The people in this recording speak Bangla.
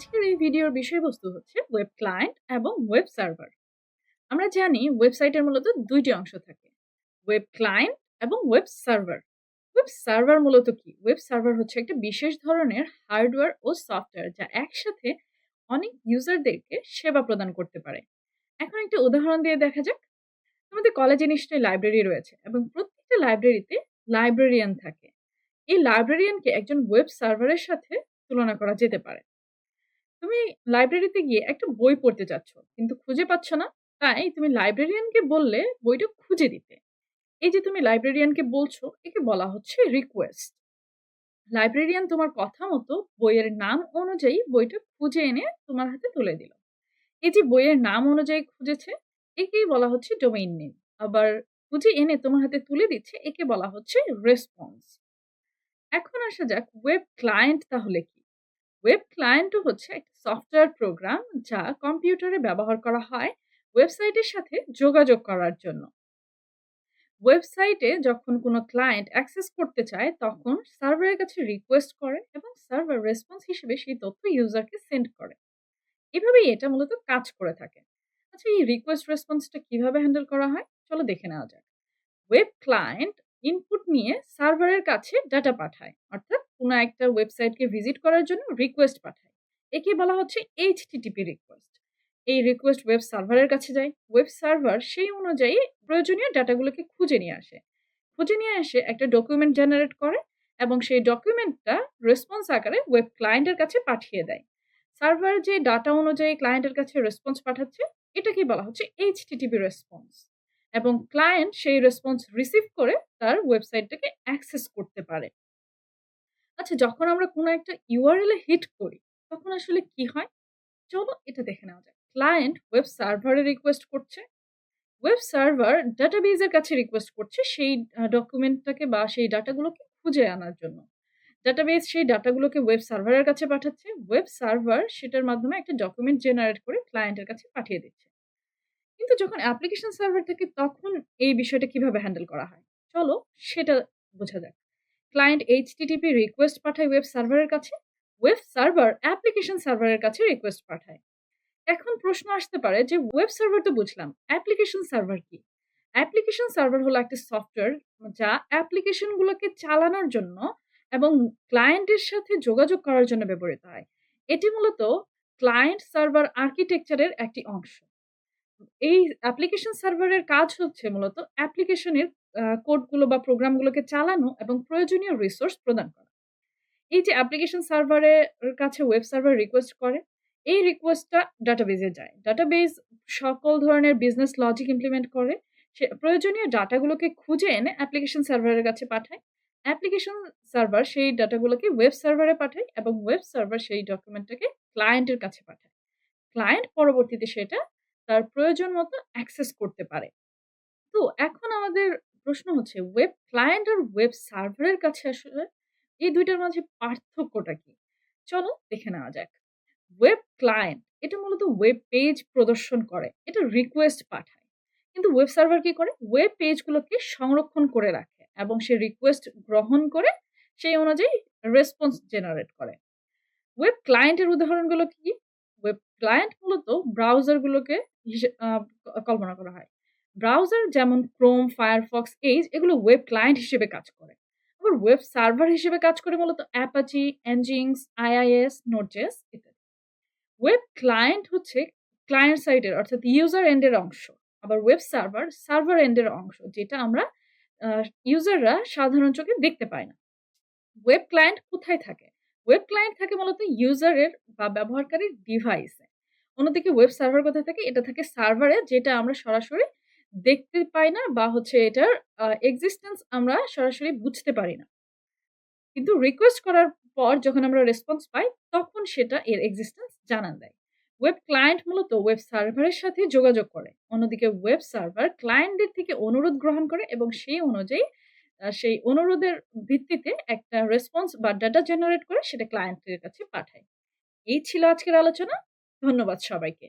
আজকের এই ভিডিওর বিষয়বস্তু হচ্ছে ওয়েব ক্লায়েন্ট এবং ওয়েব সার্ভার। আমরা জানি ওয়েবসাইটের মূলত দুইটি অংশ থাকে। ওয়েব ক্লায়েন্ট এবং ওয়েব সার্ভার। ওয়েব সার্ভার মূলত কি? ওয়েব সার্ভার হচ্ছে একটা বিশেষ ধরনের হার্ডওয়্যার ও সফটওয়্যার যা একসাথে অনেক ইউজারদেরকে সেবা প্রদান করতে পারে। এখন একটা উদাহরণ দিয়ে দেখা যাক। আমাদের কলেজে নিশ্চয়ই লাইব্রেরি রয়েছে এবং প্রত্যেকটা লাইব্রেরিতে লাইব্রেরিয়ান থাকে। এই লাইব্রেরিয়ানকে একজন ওয়েব সার্ভারের সাথে তুলনা করা যেতে পারে। তুমি লাইব্রেরিতে গিয়ে একটা বই পড়তে চাচ্ছ, কিন্তু খুঁজে পাচ্ছ না। তাই তুমি লাইব্রেরিয়ানকে বললে বইটা খুঁজে দিতে। এই যে তুমি লাইব্রেরিয়ানকে বলছো, একে বলা হচ্ছে রিকোয়েস্ট। লাইব্রেরিয়ান তোমার কথা মতো বইয়ের নাম অনুযায়ী বইটা খুঁজে এনে তোমার হাতে তুলে দিল। এই যে বইয়ের নাম অনুযায়ী খুঁজেছে, একেই বলা হচ্ছে ডোমেইন নেম। আবার খুঁজে এনে তোমার হাতে তুলে দিচ্ছে, একে বলা হচ্ছে রেসপন্স। এখন আসা যাক ওয়েব ক্লায়েন্ট তাহলে কি? ওয়েব ক্লায়েন্টও হচ্ছে একটা সফটওয়্যার প্রোগ্রাম যা কম্পিউটারে ব্যবহার করা হয় ওয়েবসাইটের সাথে যোগাযোগ করার জন্য। ওয়েবসাইটে যখন কোনো ক্লায়েন্ট অ্যাক্সেস করতে চায়, তখন সার্ভারের কাছে রিকোয়েস্ট করে এবং সার্ভার রেসপন্স হিসেবে সেই তথ্য ইউজারকে সেন্ড করে। এভাবেই এটা মূলত কাজ করে থাকে। আচ্ছা এই রিকোয়েস্ট রেসপন্সটা কীভাবে হ্যান্ডেল করা হয়? চলো দেখে নেওয়া যাক। ওয়েব ক্লায়েন্ট ইনপুট নিয়ে সার্ভারের কাছে ডাটা পাঠায়। অর্থাৎ কোনো একটা ওয়েবসাইটকে ভিজিট করার জন্য রিকোয়েস্ট পাঠায়। একে বলা হচ্ছে HTTP রিকোয়েস্ট। এই রিকোয়েস্ট ওয়েব সার্ভারের কাছে যায়। ওয়েব সার্ভার সেই অনুযায়ী প্রয়োজনীয় ডাটাগুলোকে খুঁজে নিয়ে আসে। খুঁজে নিয়ে এসে একটা ডকুমেন্ট জেনারেট করে এবং সেই ডকুমেন্টটা রেসপন্স আকারে ওয়েব ক্লায়েন্টের কাছে পাঠিয়ে দেয়। সার্ভার যে ডাটা অনুযায়ী ক্লায়েন্টের কাছে রেসপন্স পাঠাচ্ছে, এটাকে বলা হচ্ছে HTTP রেসপন্স। এবং ক্লায়েন্ট সেই রেসপন্স রিসিভ করে তার ওয়েবসাইটটাকে অ্যাক্সেস করতে পারে। আচ্ছা যখন আমরা কোনো একটা ইউআরএল এ হিট করি, তখন আসলে কি হয়? চলো এটা দেখে নেওয়া যাক। ক্লায়েন্ট ওয়েব সার্ভারে রিকোয়েস্ট করছে। ওয়েব সার্ভার ডাটাবেজ এর কাছে রিকোয়েস্ট করছে সেই ডকুমেন্টটাকে বা সেই ডাটাগুলোকে খুঁজে আনার জন্য। ডাটাবেজ সেই ডাটাগুলোকে ওয়েব সার্ভারের কাছে পাঠাচ্ছে। ওয়েব সার্ভার সেটার মাধ্যমে একটা ডকুমেন্ট জেনারেট করে ক্লায়েন্টের কাছে পাঠিয়ে দিচ্ছে। কিন্তু যখন অ্যাপ্লিকেশন সার্ভার থাকে তখন এই বিষয়টা কীভাবে হ্যান্ডেল করা হয়? চলো সেটা বোঝা যাক। ক্লায়েন্ট HTTP রিকোয়েস্ট পাঠায় ওয়েব সার্ভারের কাছে। ওয়েব সার্ভার অ্যাপ্লিকেশন সার্ভারের কাছে রিকোয়েস্ট পাঠায়। এখন প্রশ্ন আসতে পারে যে ওয়েব সার্ভার তো বুঝলাম, অ্যাপ্লিকেশন সার্ভার কি? অ্যাপ্লিকেশন সার্ভার হলো একটা সফটওয়্যার যা অ্যাপ্লিকেশনগুলোকে চালানোর জন্য এবং ক্লায়েন্টের সাথে যোগাযোগ করার জন্য ব্যবহৃত হয়। এটি মূলত ক্লায়েন্ট সার্ভার আর্কিটেকচারের একটি অংশ। এই অ্যাপ্লিকেশন সার্ভারের কাজ হচ্ছে মূলত অ্যাপ্লিকেশনের কোডগুলো বা প্রোগ্রামগুলোকে চালানো এবং প্রয়োজনীয় রিসোর্স প্রদান করা। এই যে অ্যাপ্লিকেশন সার্ভারের কাছে ওয়েব সার্ভার রিকোয়েস্ট করে, এই রিকোয়েস্টটা ডাটাবেজে যায়। ডাটাবেজ সকল ধরনের বিজনেস লজিক ইমপ্লিমেন্ট করে। সে প্রয়োজনীয় ডাটাগুলোকে খুঁজে এনে অ্যাপ্লিকেশন সার্ভারের কাছে পাঠায়। অ্যাপ্লিকেশন সার্ভার সেই ডাটাগুলোকে ওয়েব সার্ভারে পাঠায় এবং ওয়েব সার্ভার সেই ডকুমেন্টটাকে ক্লায়েন্টের কাছে পাঠায়। ক্লায়েন্ট পরবর্তীতে সেটা তার প্রয়োজন মতো অ্যাক্সেস করতে পারে। তো এখন আমাদের প্রশ্ন হচ্ছে ওয়েব ক্লায়েন্ট আর ওয়েব সার্ভারের কাছে আসলে এই দুইটার মাঝে পার্থক্যটা কি? চলো দেখে নেওয়া যাক। ওয়েব ক্লায়েন্ট এটা মূলত ওয়েব পেজ প্রদর্শন করে। এটা রিকোয়েস্ট পাঠায়। কিন্তু ওয়েব সার্ভার কি করে? ওয়েব পেজগুলোকে সংরক্ষণ করে রাখে এবং সে রিকোয়েস্ট গ্রহণ করে, সেই অনুযায়ী রেসপন্স জেনারেট করে। ওয়েব ক্লায়েন্টের উদাহরণগুলো কি? ওয়েব ক্লায়েন্ট মূলত ব্রাউজারগুলোকে কল্পনা করা হয়। ব্রাউজার যেমন Chrome, Firefox, এইজ এগুলো ওয়েব ক্লায়েন্ট হিসেবে কাজ করে। আবার ওয়েব সার্ভার হিসেবে কাজ করে মূলত Apache, Nginx, IIS, নোটজেস ইত্যাদি। ওয়েব ক্লায়েন্ট হচ্ছে ক্লায়েন্ট সাইডের অর্থাৎ ইউজার এন্ডের অংশ। আবার ওয়েব সার্ভার সার্ভার এন্ডের অংশ যেটা আমরা ইউজাররা সাধারণ চোখে দেখতে পাই না। ওয়েব ক্লায়েন্ট কোথায় থাকে? ওয়েব ক্লায়েন্ট থাকে মূলত ইউজারের বা ব্যবহারকারীর ডিভাইসে। অন্যদিকে ওয়েব সার্ভার কোথায় থাকে? এটা থাকে সার্ভারে যেটা আমরা সরাসরি দেখতে পাই না বা হচ্ছে এটার এক্সিস্টেন্স আমরা সরাসরি বুঝতে পারি না। কিন্তু রিকোয়েস্ট করার পর যখন আমরা রেসপন্স পাই, তখন সেটা এর এক্সিস্টেন্স জানান দেয়। ওয়েব ক্লায়েন্ট মূলত ওয়েব সার্ভারের সাথে যোগাযোগ করে। অন্যদিকে ওয়েব সার্ভার ক্লায়েন্টদের থেকে অনুরোধ গ্রহণ করে এবং সেই অনুযায়ী সেই অনুরোধের ভিত্তিতে একটা রেসপন্স বা ডাটা জেনারেট করে সেটা ক্লায়েন্টের কাছে পাঠায়। এই ছিল আজকের আলোচনা। ধন্যবাদ সবাইকে।